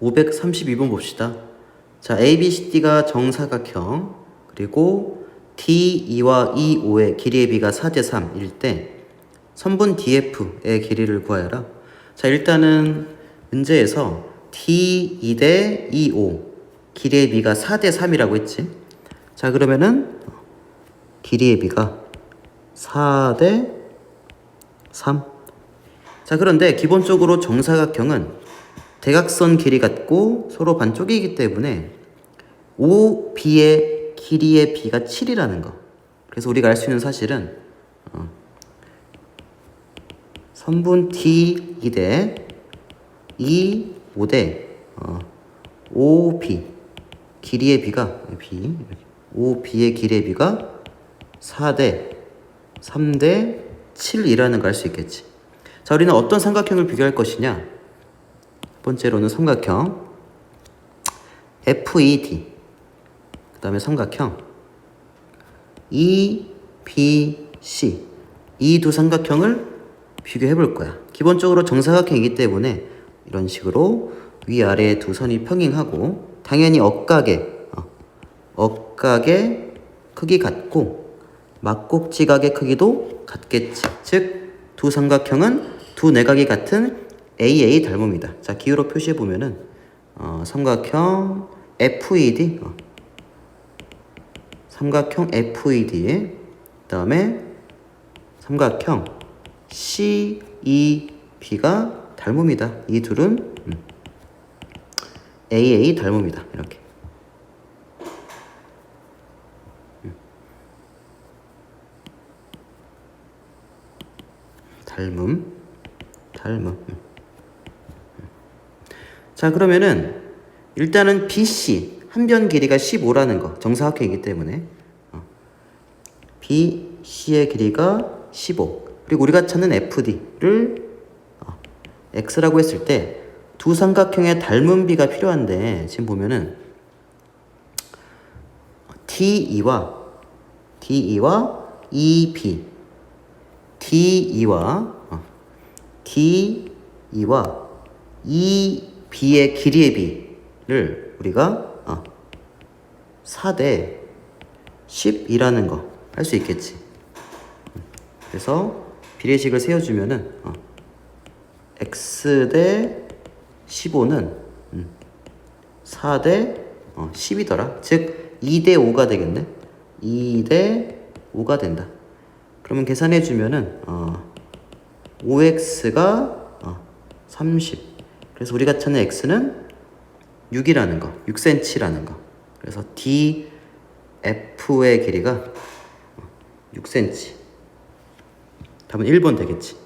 532번 봅시다. 자, ABCD가 정사각형, 그리고 D2와 E5의 길이의 비가 4대 3일 때 선분 DF의 길이를 구하여라. 자, 일단은 문제에서 D2 대 E5 길이의 비가 4대 3이라고 했지. 자, 그러면은 길이의 비가 4대 3. 자, 그런데 기본적으로 정사각형은 대각선 길이 같고 서로 반쪽이기 때문에 OB의 길이의 비가 7이라는 거. 그래서 우리가 알 수 있는 사실은 어, 선분 D 2대 E 5대 어, OB 길이의 비가 B OB의 길이의 비가 4대 3대 7이라는 걸 알 수 있겠지. 자, 우리는 어떤 삼각형을 비교할 것이냐? 첫 번째로는 삼각형 FED 그 다음에 삼각형 EBC 이 두 삼각형을 비교해 볼 거야. 기본적으로 정사각형이기 때문에 이런 식으로 위아래 두 선이 평행하고 당연히 억각의 어, 억각의 크기 같고 막곡지각의 크기도 같겠지. 즉 두 삼각형은 두 내각이 같은 AA 닮음이다. 자 기호로 표시해 보면은 어, 삼각형 FED 어, 삼각형 FED 그다음에 삼각형 CEB가 닮음이다. 이 둘은 음, AA 닮음이다. 이렇게. 음. 닮음, 닮음. 음. 자 그러면은 일단은 BC 한 변 길이가 15라는 거 정사각형이기 때문에. 어. BC의 길이가 15 그리고 우리가 찾는 FD를 어, X라고 했을 때 두 삼각형의 닮은 비가 필요한데 지금 보면은 T2와 D2와 EB D2와 어, D2와 EB 의 길이의 비를 우리가 어, 4대 10이라는 거 할 수 있겠지. 그래서 비례식을 세워주면은 어, x 대 15는 음, 4대 어, 10이더라. 즉 2대 5가 되겠네. 2대 5가 된다. 그러면 계산해 주면은 어, 5x가 어, 30. 그래서 우리가 찾는 x는 6이라는 거, 6cm라는 거. 그래서 DF의 길이가 6cm. 답은 1번 되겠지.